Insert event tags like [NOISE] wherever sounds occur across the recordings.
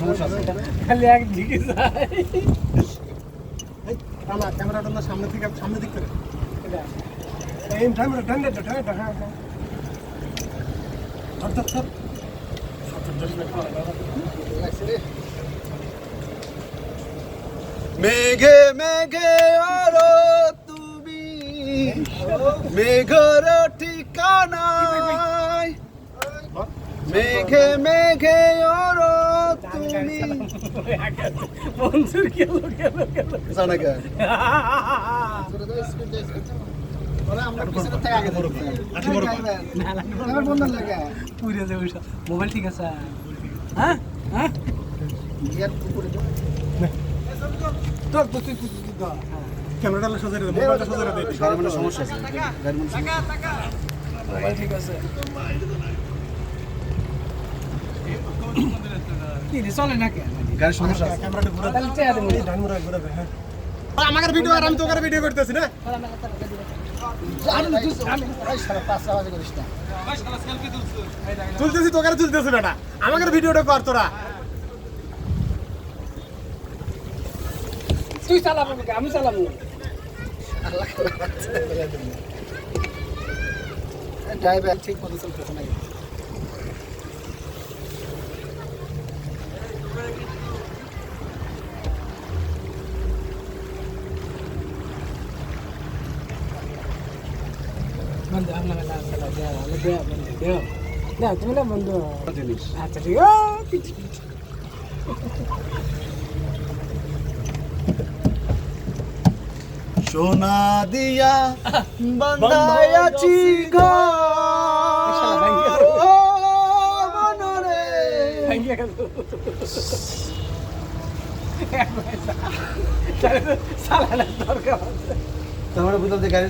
সমস্যা আছে খালি একদিকে যায়। এই, টানা ক্যামেরাটা না সামনে থেকে সামনে দিক করে। এই টাইমটা টান দে হ্যাঁ ধর ধর ধর। মেঘে মেঘে আরও তুমি। মেঘর ঠিকানায় মেঘে মেঘে আরও তুমি। মনসুর গেল গেল গেল জানা মোবাইল ঠিক আছে? হ্যাঁ? হ্যাঁ? তোর তো তুই ক্যামেরাটা সোজা রে মোবাইলটা সোজা রে গাড়ি মানে সমস্যা আছে। গাড়ি মানে ঠিক আছে। কি রে চলে না কেন গাড়ির সমস্যা আছে ক্যামেরাটা ঘুরে তাহলে চেয়ে দেবো এই ডান মুড়া ঘুরে দে আমাদের ভিডিও আর আমি ভিডিও করতেছি না তুলতেছি তুলতেছি বেটা আমাদের ভিডিওটা কর তোরা তুই চালাবো? আমি চালাবো ড্রাইভার ঠিক মতো চলতেছে না বন্ধু আপনার না চালা দেয়া আমি দেয়া বন্ধু দেয়া না তুমি না বন্ধু জিনিস আচ্ছা ঠিক আছে সোনা দিয়া বান্ধায়াছি শালা গেল দরকার তোমার বুঝলাম যে গাড়ি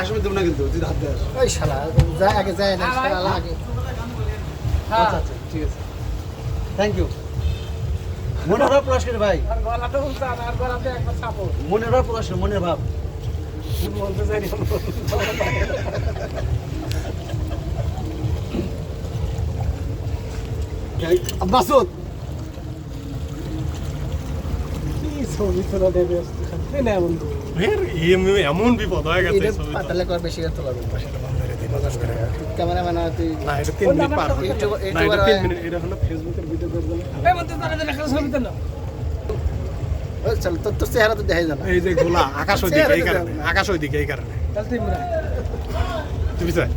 আসবে দেবো না কিন্তু তুই হাত দেয় ওই শালা যা আগে যায় না শালা আগে হ্যাঁ। আচ্ছা আচ্ছা ঠিক আছে। থ্যাংক ইউ মনের ভাব প্রকাশ করে ভাই। আর গলাটা আর গলাতে একবার চাপো মনের ভাব প্রকাশ করে মনের ভাব। বলতে চাই মাসুদ কি ছবি তোলা দেবে তুই না বন্ধু এর এমন বিপদ হয়ে গেছে তো। পাতালে কর বেশি করতে পারবে ক্যামেরাম্যান তুই না এটা তিন মিনিট পার গেছে। ইউটিউব না এটা তিন মিনিট এটা হলো ফেসবুকের ভিডিও করবে না। এই বন্ধু তারা দেখা ছবি তোলা ওই চল তোর তোর চেহারা তো দেখাই জানা এই যে গোলা আকাশ ওইদিকে এই কারণে আকাশ ওইদিকে এই কারণে। তাহলে তুই তুমি চাই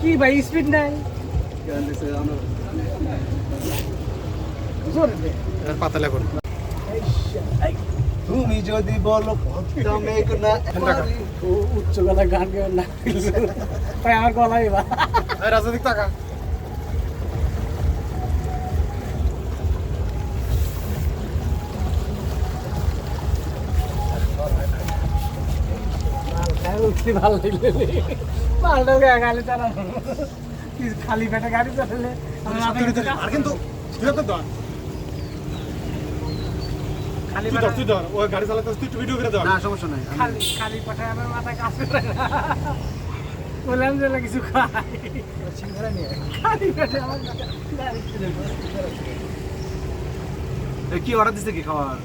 কি ভাই স্পিড নাই। পাতালে করুন। তুমি যদি বলো উচ্চ গলা গান গান না। ভাই আমার গলাই বা রাজনৈতিক টাকা। উঠতে ভালো লাগলে মালটা গাড়ি চালানো খালি পেটে গাড়ি চালালে। আর কিন্তু তুই খালি তুই ধর ওই গাড়ি চালাতে তুই ভিডিও করে ধর। না সমস্যা নাই। খালি খালি পেটে আমার মাথায় কাজ করে না। বললাম যে না কিছু খাই। সিঙ্গারা নিয়ে খালি পেটে আমার গাড়ি কি অর্ডার দিছে কি খাওয়ার নাম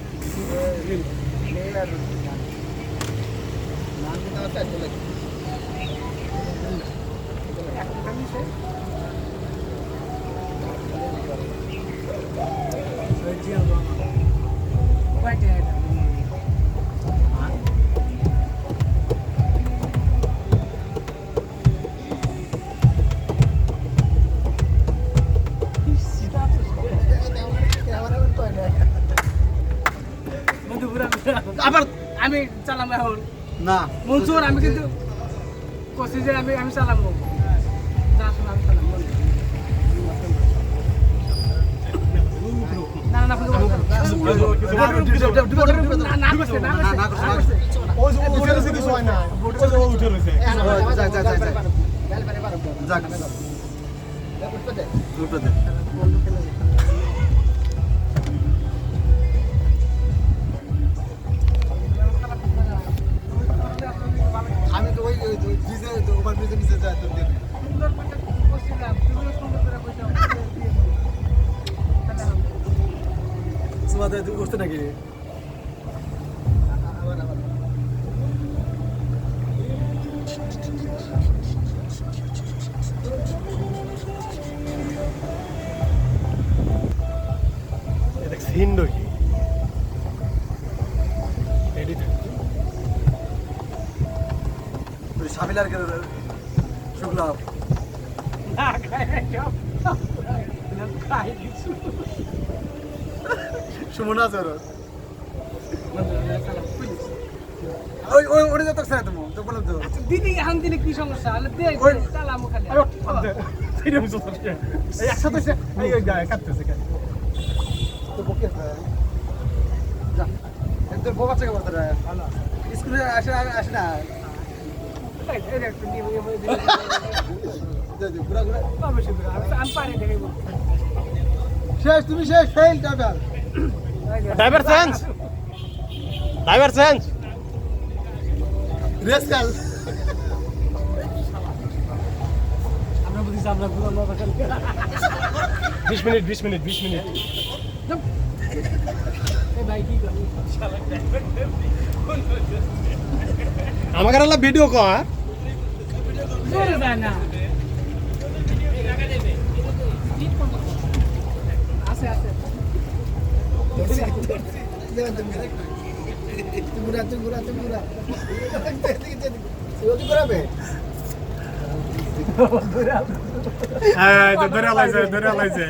কিন্তু আমার চাইতে লাগে ক্যামেরাম্যান কয় না আবার আমি চালাম এখন না মনসুর আমি কিন্তু কষি যে আমি আমি চালাম। এটা হিন্দ কি সাবিলার শুক্লা সুমন আছে ওর ওই ওই ওরে যত স্যার তুমি তো বললাম তো দিদি হান দিলে কি সমস্যা আলে দে খালি একসাথে এই কাটতেছে আসে না। এই এই একটু দিয়ে দিয়ে দিয়ে দে দে ঘুরা ঘুরা। কবে শুরু আমি পারি শেষ তুমি শেষ fail driver driver change driver change race কাল আমরা বুঝিস আমরা পুরো খালি বিশ মিনিট বিশ মিনিট বিশ মিনিট। আমাকে আল্লাহ ভিডিও কর ঘুরাবে হ্যাঁ তো ধরে লাইছে ধরে লাইছে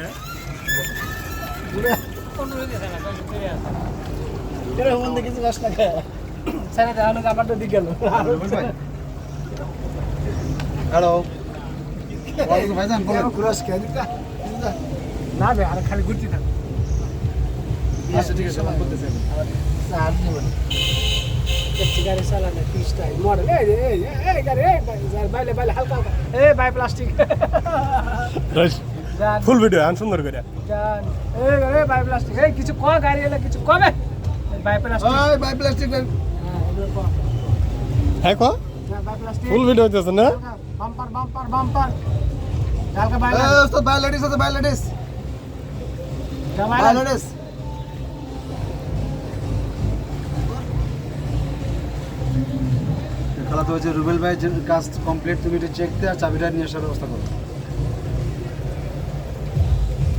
কিছু কষ্ট হ্যালো না বে আর খালি ঘুরতে থাক আচ্ছা ঠিক আছে আমার বলতেছেন আর নেবেন একটি গাড়ি চালানো কি স্টাইল মডেল এই এই এই গাড়ি এই বাইলে বাইলে হালকা এই বাই প্লাস্টিক ফুল ভিডিও আন সুন্দর করে। জান এই গাড়ি বাই প্লাস্টিক। এই কিছু ক গাড়ি এলে কিছু কমে বাই প্লাস্টিক। ওই প্লাস্টিক হ্যাঁ ক? হ্যাঁ কো বাই প্লাস্টিক। ফুল ভিডিও হইতেছে না? বাম্পার বাম্পার বাম্পার হালকা বাই এই বাই লেডিস আছে বাই লেডিস। বাই বাই লেডিস। খেলা তো হচ্ছে রুবেল ভাই যে কাজ কমপ্লিট তুমি এটা চেক দিয়ে আর চাবিটা নিয়ে আসার ব্যবস্থা করো।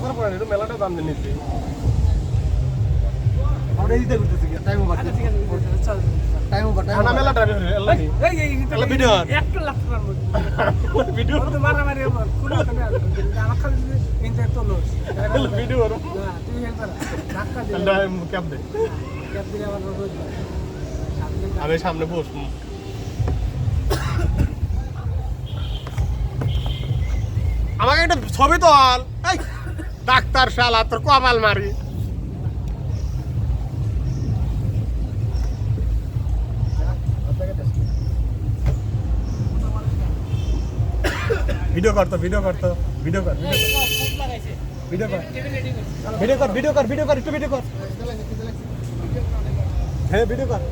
একটু মেলাটা দাম দিয়ে নিচ্ছি। আমরা এই দিতে টাইম ওভার ঠিক আছে চল টাইম ওভার টাইম না মেলা ড্রাইভার আল্লাহ এই এই ভিডিও আর। লাখ টাকার [LAUGHS] ভিডিও তো মারামারি আমার কোনো তুমি আর। আমার খালি ইনতে তো লস ভিডিও না তুমি হেল্প করো। ধাক্কা দিলে আল্লাহ ক্যাপ দে। ক্যাপ দিলে আমার রোজ আমি সামনে বসবো। আমাকে একটা ছবি তোল। এই ডাক্তার শালা, তোর কপাল মারি। ভিডিও কর তো, ভিডিও কর তো, ভিডিও কর ভিডিও কর। ভিডিও কর ভিডিও কর ভিডিও কর একটু ভিডিও কর। হ্যাঁ ভিডিও কর।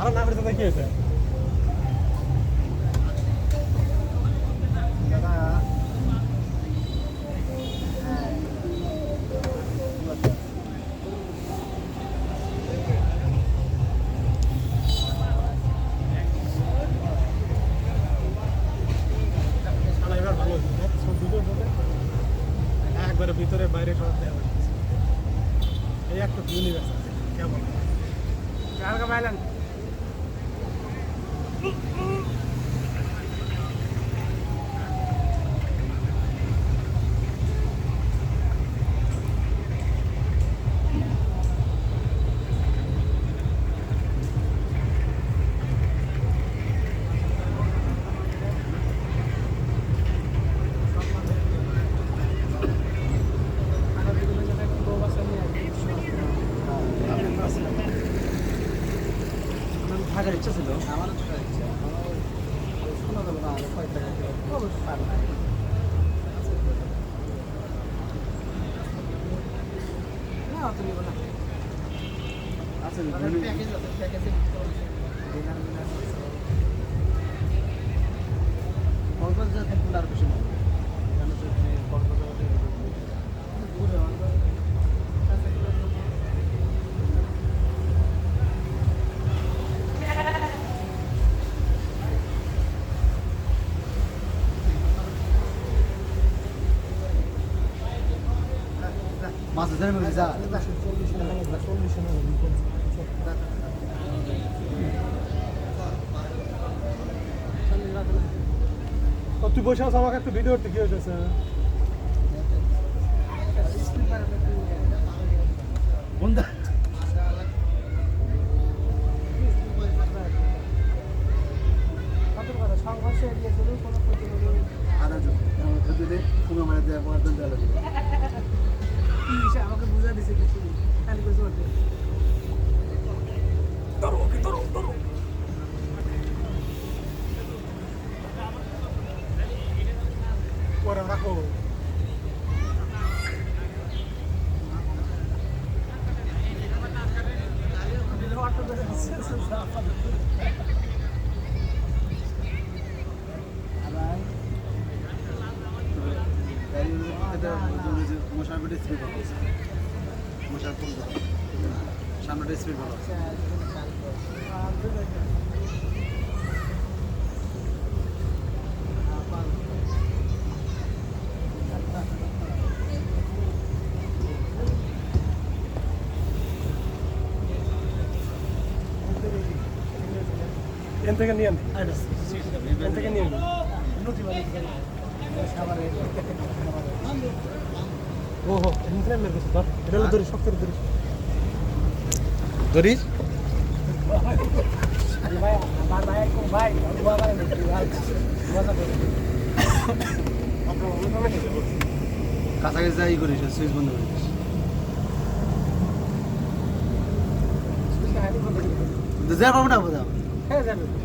আরে না করে কি হয়েছে এবার ভালো হয়েছে সব ভিডিও বলে একবারে ভিতরে বাইরে সব দেওয়া হয়েছে। এই একটা ইউনিভার্স আছে কেমন হালকা বাইলান থাকার ইচ্ছা ছিল আমারও তো ইচ্ছা শোনা যাবে না আরও কয়েক টাকা দিয়ে অবশ্যই পারব না না অত নিব না আছে প্যাকেজ আছে প্যাকেজে ডিনার মিনার কক্সবাজার থেকে আর বেশি মনে কেন তো এখানে কক্সবাজার দূরে আমার কাছে মাছ ধরে মেরে যা ও, তুই বসে আছো আমাকে একটা ভিডিও করতে কি হয়েছে বন্ধা সংঘর্ষে এড়িয়ে চলুন কোনো ক্ষতি হলো আদা যোগ আমার খেতে দে পুরো মারা দেয় আমার দল দেওয়া কি সে আমাকে বুঝা দিছে কিছু খালি করে চলতে রাখো করে দিচ্ছে মশার পেটে স্প্রে করা। হয়েছে মশার ফুল সামনেটা স্প্রে করা। হয়েছে থেকে নিয়ে থেকে ওহো এটা শক্ত কাছাকাছি যাই করিস সুইচ বন্ধ করিস। যা পাবো না বোঝা হ্যাঁ যাবে।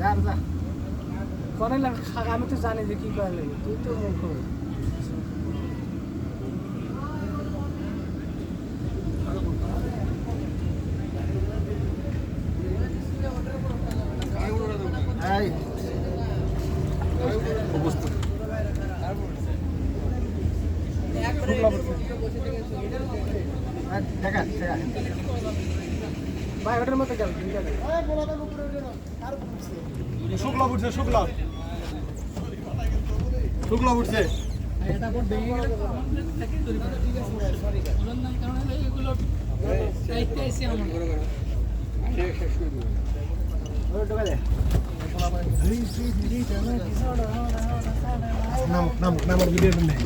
যা যা। করে না খাগা আমি তো জানি যে কি করে লাগে। তুই তো মুখ এই অবস্থা দেখা দেখা ভাই ওটার মতো গেল ঠিক আছে শুক্লা উঠছে শুক্লা শুক্লা উঠছে নাম নাম নামার ভিডিও নেই